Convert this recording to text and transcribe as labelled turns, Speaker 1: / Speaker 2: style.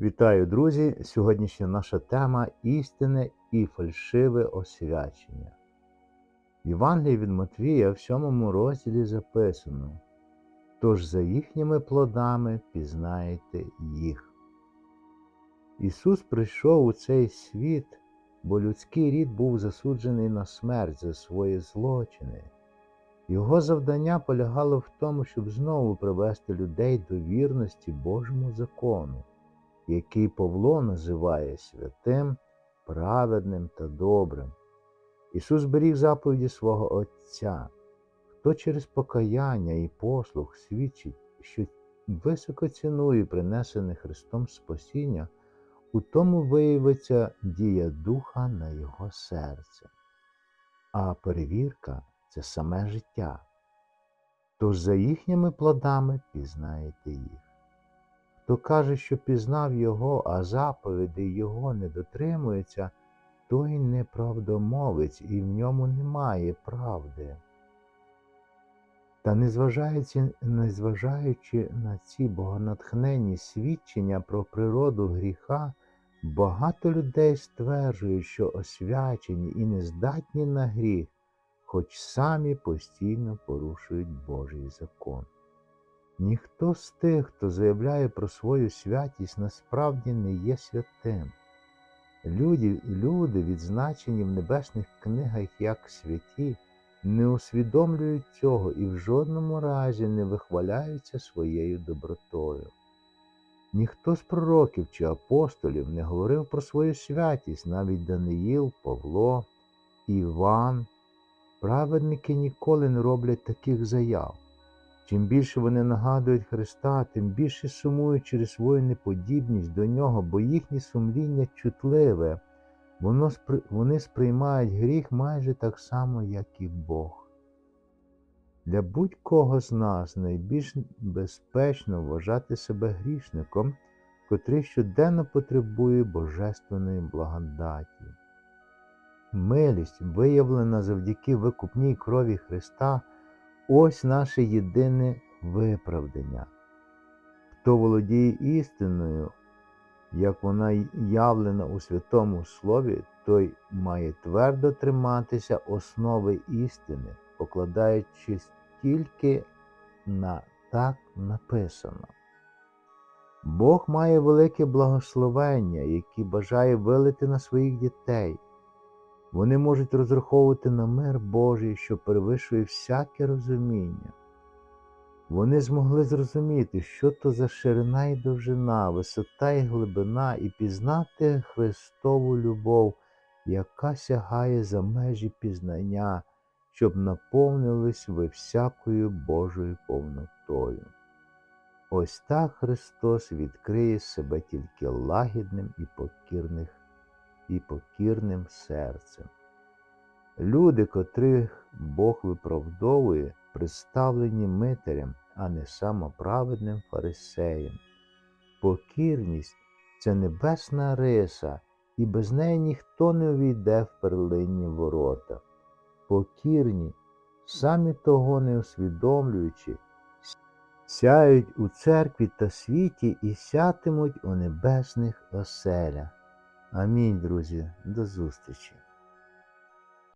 Speaker 1: Вітаю, друзі! Сьогоднішня наша тема істинне і фальшиве освячення. В Євангелії від Матвія в сьомому розділі записано: Тож за їхніми плодами пізнаєте їх. Ісус прийшов у цей світ, бо людський рід був засуджений на смерть за свої злочини. Його завдання полягало в тому, щоб знову привести людей до вірності Божому закону який Павло називає святим, праведним та добрим. Ісус беріг заповіді свого Отця, хто через покаяння і послух свідчить, що високо цінує принесене Христом спасіння, у тому виявиться дія Духа на Його серце. А перевірка це саме життя. Тож за їхніми плодами пізнаєте їх. Хто каже, що пізнав його, а заповідей його не дотримується, той неправдомовець і в ньому немає правди. Та незважаючи, незважаючи на ці богонатхненні свідчення про природу гріха, багато людей стверджують, що освячені і не здатні на гріх, хоч самі постійно порушують Божий закон. Ніхто з тих, хто заявляє про свою святість, насправді не є святим. Люди, люди, відзначені в небесних книгах як святі, не усвідомлюють цього і в жодному разі не вихваляються своєю добротою. Ніхто з пророків чи апостолів не говорив про свою святість, навіть Даниїл, Павло, Іван. Праведники ніколи не роблять таких заяв. Чим більше вони нагадують Христа, тим більше сумують через свою неподібність до Нього, бо їхнє сумління чутливе, Воно, вони сприймають гріх майже так само, як і Бог. Для будь-кого з нас найбільш безпечно вважати себе грішником, котрий щоденно потребує божественної благодаті. Милість, виявлена завдяки викупній крові Христа. Ось наше єдине виправдання. Хто володіє істиною, як вона явлена у Святому Слові, той має твердо триматися основи істини, покладаючись тільки на так написано. Бог має велике благословення, яке бажає вилити на своїх дітей. Вони можуть розраховувати на мир Божий, що перевищує всяке розуміння. Вони змогли зрозуміти, що то за ширина і довжина, висота і глибина, і пізнати Христову любов, яка сягає за межі пізнання, щоб наповнились ви всякою Божою повнотою. Ось так Христос відкриє себе тільки лагідним і покірних і покірним серцем. Люди, котрих Бог виправдовує, представлені митарем, а не самоправедним фарисеєм. Покірність це небесна риса, і без неї ніхто не увійде в перлинні ворота. Покірні, самі того не усвідомлюючи, сяють у церкві та світі і сятимуть у небесних оселях. Амінь, друзі, до зустрічі!